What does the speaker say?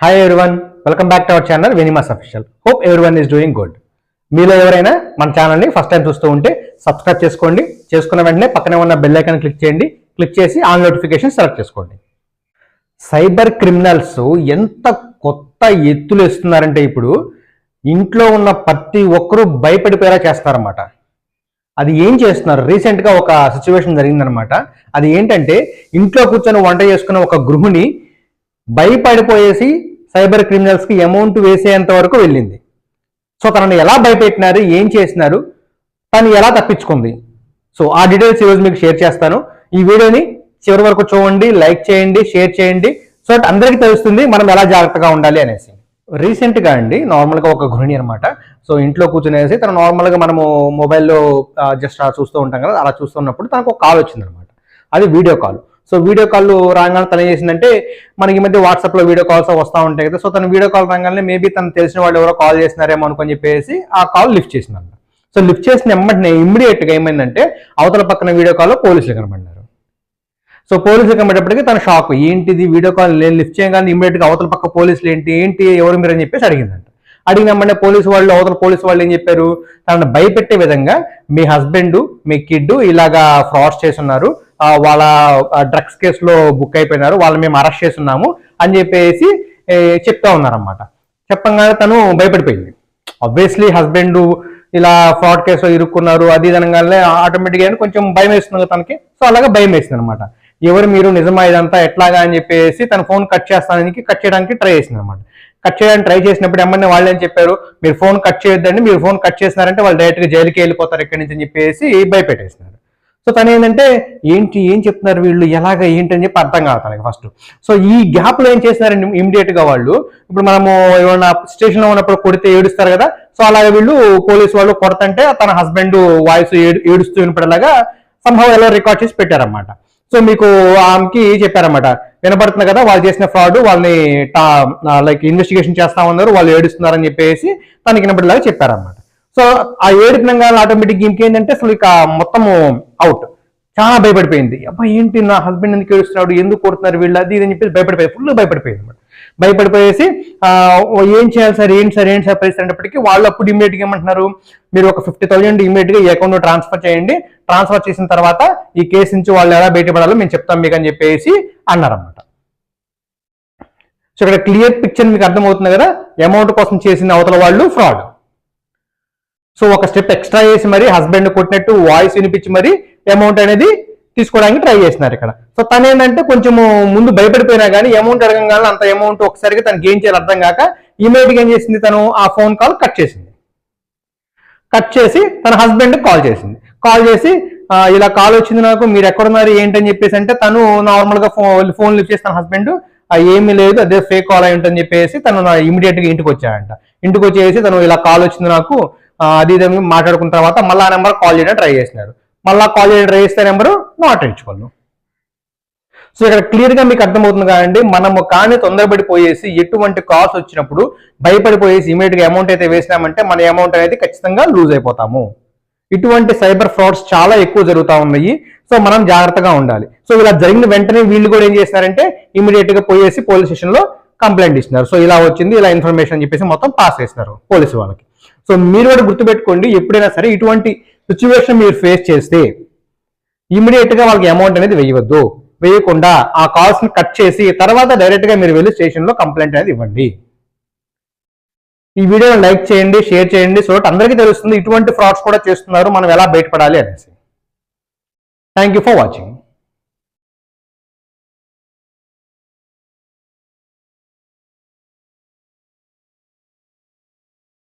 Hi everyone welcome back to our channel వెనిమాస్ official hope everyone is doing good మీలో ఎవరైనా మన ఛానల్ని first time చూస్తూ ఉంటే సబ్స్క్రైబ్ చేసుకోండి. చేసుకున్న వెంటనే పక్కనే ఉన్న బెల్ ఐకాన్ క్లిక్ చేయండి. క్లిక్ చేసి ఆన్ నోటిఫికేషన్ సెలెక్ట్ చేసుకోండి. సైబర్ క్రిమినల్స్ ఎంత కొత్త ఎత్తులు ఇస్తున్నారంటే ఇప్పుడు ఇంట్లో ఉన్న ప్రతి ఒక్కరూ భయపడిపోయేలా చేస్తారన్నమాట. అది ఏం చేస్తున్నారు? రీసెంట్గా ఒక సిచ్యువేషన్ జరిగిందనమాట అది ఏంటంటే ఇంట్లో కూర్చొని వంట చేసుకున్న ఒక గృహిణి భయపడిపోయేసి సైబర్ క్రిమినల్స్కి అమౌంట్ వేసేంత వరకు వెళ్ళింది. సో తనను ఎలా భయపెట్టినారు ఏం చేసినారు తను ఎలా తప్పించుకుంది. సో ఆ డీటెయిల్స్ ఈరోజు మీకు షేర్ చేస్తాను. ఈ వీడియోని చివరి వరకు చూడండి లైక్ చేయండి షేర్ చేయండి సో దట్ అందరికీ తెలుస్తుంది మనం ఎలా జాగ్రత్తగా ఉండాలి అనేసి. రీసెంట్గా అండి నార్మల్గా ఒక గృహిణి అనమాట సో ఇంట్లో కూర్చునేసి తను నార్మల్గా మనము మొబైల్లో జస్ట్ చూస్తూ ఉంటాం కదా అలా చూస్తున్నప్పుడు తనకు ఒక కాల్ వచ్చింది అనమాట అది video call so video call రాగానే తను చేసిందంటే మనకి ఈ మధ్య వాట్సాప్లో వీడియో కాల్స్ వస్తూ ఉంటాయి కదా. సో తను వీడియో కాల్ రాగానే మేబీ తను తెలిసిన వాళ్ళు ఎవరో కాల్ చేసినారేమో అనుకొని చెప్పేసి ఆ కాల్ లిఫ్ట్ చేసిందంట. సో లిఫ్ట్ చేసిన వెంటనే ఇమ్మీడియట్గా ఏమైందంటే అవతల పక్కన వీడియో కాల్ పోలీసులు కనబడినారు సో పోలీసులు కనబడేటప్పటికి తన షాక్ ఏంటిది వీడియో కాల్ నేను లిఫ్ట్ చేయగానే ఇమ్మీడియట్గా అవతల పక్క పోలీసులు ఏంటి ఏంటి ఎవరు మీరు అని చెప్పేసి అడిగిందంట. అడిగినమ్మనే పోలీసు వాళ్ళు అవతల పోలీసు వాళ్ళు ఏం చెప్పారు? తనను భయపెట్టే విధంగా మీ హస్బెండ్ మీ కిడ్ ఇలాగా ఫ్రాడ్స్ చేస్తున్నారు. వాళ్ళ డ్రగ్స్ కేసులో బుక్ అయిపోయినారు వాళ్ళని మేము అరెస్ట్ చేస్తున్నాము అని చెప్పేసి చెప్తా ఉన్నారన్నమాట. చెప్పంగానే తను భయపడిపోయింది. ఆబ్వియస్లీ హస్బెండ్ ఇలా ఫ్రాడ్ కేసులో ఇరుక్కున్నారు అది ఇది అనగానే ఆటోమేటిక్గా కొంచెం భయం వేస్తుంది తనకి. సో అలాగా భయం వేసింది అనమాట ఎవరు మీరు నిజమా ఇదంతా ఎట్లాగా అని చెప్పేసి తన ఫోన్ కట్ చేస్తానికి కట్ చేయడానికి ట్రై చేసింది అనమాట కట్ చేయడానికి ట్రై చేసినప్పుడు ఎమ్మెల్యే వాళ్ళు ఏం చెప్పారు? మీరు ఫోన్ కట్ చేయొద్దండి మీరు ఫోన్ కట్ చేసినారంటే వాళ్ళు డైరెక్ట్గా జైలుకి వెళ్ళిపోతారు ఎక్కడి నుంచి అని చెప్పేసి భయపెట్టేసినారు. సో తను ఏంటంటే ఏంటి ఏం చెప్తున్నారు వీళ్ళు? ఎలాగ? ఏంటి? అని చెప్పి అర్థం కాదు తనకి ఫస్ట్ సో ఈ గ్యాప్లో ఏం చేసినారండి ఇమీడియట్గా వాళ్ళు? ఇప్పుడు మనము ఏమన్నా స్టేషన్లో ఉన్నప్పుడు కొడితే ఏడుస్తారు కదా సో అలాగే వీళ్ళు పోలీసు వాళ్ళు కొడతంటే తన హస్బెండ్ వాయిస్ ఏడుస్తూ వినపడేలాగా సంభవం ఎలా రికార్డ్ చేసి పెట్టారన్నమాట. సో మీకు ఆమెకి చెప్పారనమాట వినపడుతుంది కదా వాళ్ళు చేసిన ఫ్రాడ్ వాళ్ళని లైక్ ఇన్వెస్టిగేషన్ చేస్తా ఉన్నారు వాళ్ళు ఏడుస్తున్నారని చెప్పేసి తనకి వినపడేలాగా చెప్పారనమాట సో ఆ ఏడుపునంగా ఆటోమేటిక్ ఇంకేంటంటే అసలు ఇక మొత్తము అవుట్ చాలా భయపడిపోయింది. అబ్బా ఏంటి నా హస్బెండ్ ఎందుకు ఏడుస్తున్నాడు? ఎందుకు కొడుతున్నారు వీళ్ళు? అది ఇది అని చెప్పేసి భయపడిపోయి ఫుల్ భయపడిపోయింది అనమాట భయపడిపోయేసి ఏం చేయాలి సార్? ఏంటి సార్? ఏంటి సార్ పరిస్థితి అనేటప్పటికీ వాళ్ళు అప్పుడు ఇమీడియట్గా ఏమంటున్నారు? మీరు ఒక ఫిఫ్టీ థౌసండ్ ఇమీడియట్గా ఈ అకౌంట్లో ట్రాన్స్ఫర్ చేయండి. ట్రాన్స్ఫర్ చేసిన తర్వాత ఈ కేసు నుంచి వాళ్ళు ఎలా బయటపడాలో మేము చెప్తాం మీకు అని చెప్పేసి అన్నారన్నమాట. సో ఇక్కడ క్లియర్ పిక్చర్ మీకు అర్థమవుతుంది కదా? అమౌంట్ కోసం చేసిన అవతల వాళ్ళు ఫ్రాడ్ సో ఒక స్టెప్ ఎక్స్ట్రా చేసి మరి హస్బెండ్ కొట్టినట్టు వాయిస్ వినిపించి మరి అమౌంట్ అనేది తీసుకోవడానికి ట్రై చేస్తున్నారు ఇక్కడ. సో తను ఏంటంటే కొంచెం ముందు భయపడిపోయినా కానీ అమౌంట్ అడగంగానే అంత అమౌంట్ ఒకసారిగా తనకి ఏం చేయాలి అర్థం కాక ఇమీడియట్గా ఏం చేసింది తను? ఆ ఫోన్ కాల్ కట్ చేసింది. కట్ చేసి తన హస్బెండ్ కాల్ చేసింది. కాల్ చేసి ఇలా కాల్ వచ్చింది నాకు మీరు ఎక్కడున్నారు ఏంటని చెప్పేసి అంటే తను నార్మల్గా ఫోన్ ఫోన్ లిఫ్ట్ చేసి తన హస్బెండ్ ఏమీ లేదు అదే ఫేక్ కాల్ అయి ఉంటుందని చెప్పేసి తను ఇమీడియట్గా ఇంటికి వచ్చాడంట. ఇంటికి వచ్చేసి తను ఇలా కాల్ వచ్చింది నాకు అది ఇది మాట్లాడుకున్న తర్వాత మళ్ళీ ఆ నెంబర్ కాల్ చేయడానికి ట్రై చేసినారు. మళ్ళీ కాల్ చేయడం ట్రై చేస్తే నెంబరు నాట్ రీచబుల్ సో ఇక్కడ క్లియర్గా మీకు అర్థమవుతుంది కాదండి మనము కానీ తొందరపడిపోయేసి ఎటువంటి కాల్స్ వచ్చినప్పుడు భయపడిపోయేసి ఇమీడియట్గా అమౌంట్ అయితే వేసినామంటే మన అమౌంట్ అనేది ఖచ్చితంగా లూజ్ అయిపోతాము. ఇటువంటి సైబర్ ఫ్రాడ్స్ చాలా ఎక్కువ జరుగుతూ ఉన్నాయి. సో మనం జాగ్రత్తగా ఉండాలి. సో ఇలా జరిగిన వెంటనే వీళ్ళు కూడా ఏం చేస్తున్నారంటే ఇమీడియట్గా పోయేసి పోలీస్ స్టేషన్లో కంప్లైంట్ ఇస్తున్నారు సో ఇలా వచ్చింది ఇలా ఇన్ఫర్మేషన్ అని చెప్పేసి మొత్తం పాస్ చేస్తున్నారు పోలీసు వాళ్ళకి. సో మీరు కూడా గుర్తుపెట్టుకోండి ఎప్పుడైనా సరే ఇటువంటి సిచ్యువేషన్ మీరు ఫేస్ చేస్తే ఇమీడియట్గా వాళ్ళకి అమౌంట్ అనేది వేయవద్దు. వేయకుండా ఆ కాల్స్ని కట్ చేసి తర్వాత డైరెక్ట్గా మీరు వెళ్ళి స్టేషన్లో కంప్లైంట్ అనేది ఇవ్వండి. ఈ వీడియోని లైక్ చేయండి షేర్ చేయండి సో అందరికీ తెలుస్తుంది ఇటువంటి ఫ్రాడ్స్ కూడా చేస్తున్నారు మనం ఎలా బయటపడాలి అనేసి. Thank you for watching